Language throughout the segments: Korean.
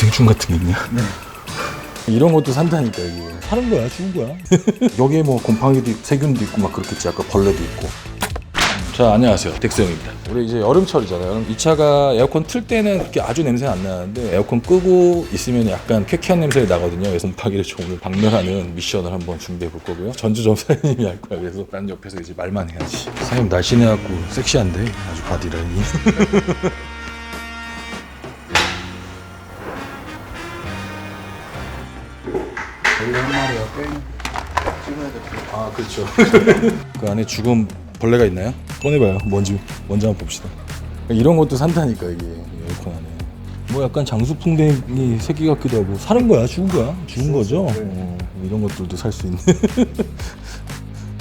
기생충 같은 게 있냐? 이런 것도 산다니까 이게. 사는 거야 죽은 거야. 여기에 뭐 곰팡이도 있고 세균도 있고 막 그렇겠지. 아까 벌레도 있고. 자 안녕하세요. 덱스형입니다. 우리 이제 여름철이잖아요. 이 차가 에어컨 틀 때는 그렇게 아주 냄새 안 나는데 에어컨 끄고 있으면 약간 쾌쾌한 냄새가 나거든요. 그래서 곰팡이를 좀 오늘 박멸하는 미션을 한번 준비해 볼 거고요. 전주점 사장님이 할 거야. 그래서 난 옆에서 이제 말만 해야지. 사장님 날씬해갖고 섹시한데? 아주 바디라인이 원래 한 마리가 꽤 찍어야 돼. 아 그렇죠. 그 안에 죽은 벌레가 있나요? 꺼내봐요. 뭔지 먼저 한번 봅시다. 이런 것도 산다니까 이게. 에어컨 안에. 뭐 약간 장수풍뎅이 새끼 같기도 하고. 사는 거야 죽은 거야? 죽은 거죠? 어, 이런 것들도 살 수 있는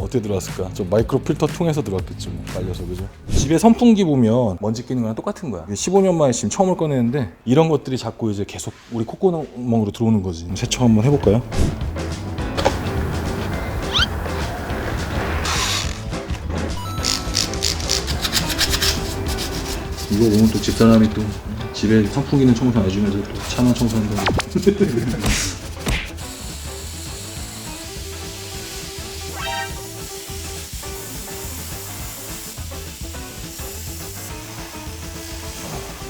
어떻게 들어왔을까? 저 마이크로 필터 통해서 들어왔겠지 뭐 말려서 그죠? 집에 선풍기 보면 먼지 끼는 거랑 똑같은 거야 15년 만에 지금 처음을 꺼내는데 이런 것들이 자꾸 이제 계속 우리 콧구멍으로 들어오는 거지 세척 한번 해볼까요? 이거 오늘 또 집사람이 또 집에 선풍기는 청소 안 해주면서 또 차만 청소한다고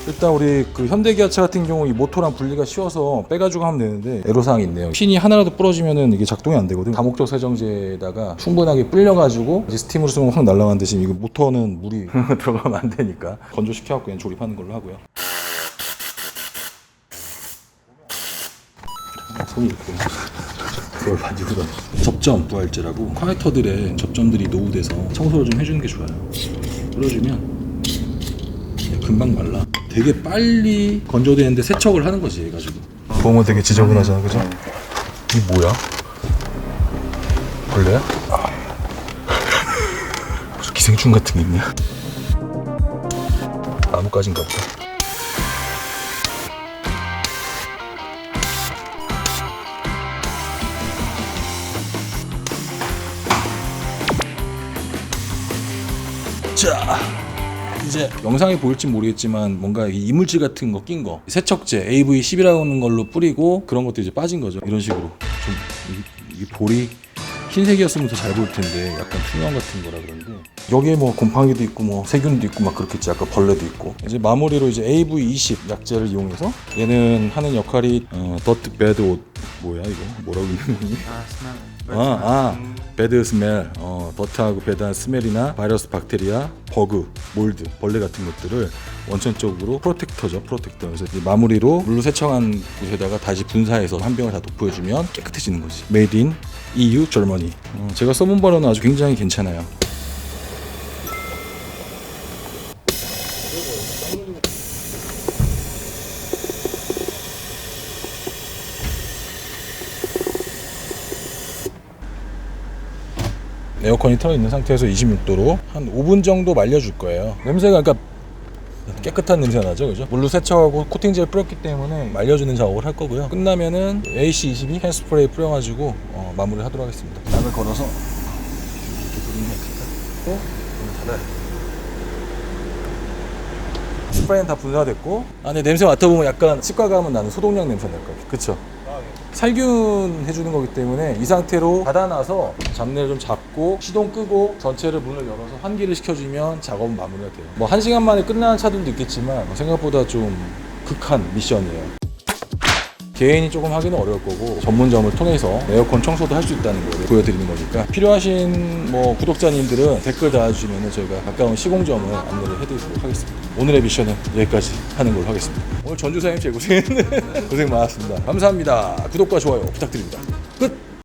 일단 우리 그 현대기아차 같은 경우 이 모터랑 분리가 쉬워서 빼가지고 하면 되는데 애로사항이 있네요. 핀이 하나라도 부러지면은 이게 작동이 안 되거든. 다목적 세정제에다가 충분하게 불려가지고 이제 스팀으로 쓰면 확 날아가는 대신 이거 모터는 물이 들어가면 안 되니까 건조시켜갖고 그냥 조립하는 걸로 하고요. 손이 이렇게 그걸 가지고 다녀. 접점 부활제라고 커넥터들의 접점들이 노후돼서 청소를 좀 해주는 게 좋아요. 뿌려주면 금방 말라. 되게 빨리 건조되는데 세척을 하는 거지 해가지고. 보면 되게 지저분하잖아, 그죠? 이게 뭐야? 벌레야? 아. 무슨 기생충 같은 게 있냐? 나뭇가지인가 보다. 자, 이제 영상에 보일지 모르겠지만 뭔가 이 이물질 같은 거 낀 거. 세척제 AV10이라는 걸로 뿌리고 그런 것도 이제 빠진 거죠. 이런 식으로. 좀 이, 이 볼이 흰색이었으면 더 잘 보일 텐데 약간 투명 같은 거라 그런데. 여기에 뭐 곰팡이도 있고 뭐 세균도 있고 막 그렇겠지. 아까 벌레도 있고. 이제 마무리로 이제 AV20 약재를 이용해서 얘는 하는 역할이 어, 더트 배드 옷 뭐야 이거? 뭐라고 이름이? 아, 스멜. 아, 아, 배드 스멜, 어, 버트하고 배드한 스멜이나 바이러스, 박테리아, 버그, 몰드, 벌레 같은 것들을 원천적으로 프로텍터죠, 프로텍터. 그래서 마무리로 물로 세척한 곳에다가 다시 분사해서 한 병을 다 도포해주면 깨끗해지는 거지. 메이드 인 EU, 절머니. 어, 제가 써본 바로는 아주 굉장히 괜찮아요. 에어컨이 틀어 있는 상태에서 26도로 한 5분 정도 말려줄 거예요. 냄새가 그러니까 깨끗한 냄새가 나죠, 그죠? 물로 세척하고 코팅제를 뿌렸기 때문에 말려주는 작업을 할 거고요. 끝나면은 AC22 핸스프레이 뿌려가지고 어, 마무리를 하도록 하겠습니다. 약을 걸어서 이렇게 뿌리는 게 있을까? 문을 닫아요. 스프레이는 다 분사됐고 안에 냄새 맡아보면 약간 치과 가면 나는 소독약 냄새 날것 같아요. 그쵸? 살균 해주는 거기 때문에 이 상태로 닫아놔서 잡내를 좀 잡고 시동 끄고 전체를 문을 열어서 환기를 시켜주면 작업은 마무리가 돼요. 뭐 한 시간 만에 끝나는 차들도 있겠지만 뭐 생각보다 좀 극한 미션이에요. 개인이 조금 하기는 어려울 거고 전문점을 통해서 에어컨 청소도 할 수 있다는 걸 보여드리는 거니까 필요하신 뭐 구독자님들은 댓글 달아주시면 저희가 가까운 시공점을 안내를 해드리도록 하겠습니다. 오늘의 미션은 여기까지 하는 걸로 하겠습니다. 오늘 전주사님 제 고생 고생 많았습니다. 감사합니다. 구독과 좋아요 부탁드립니다. 끝!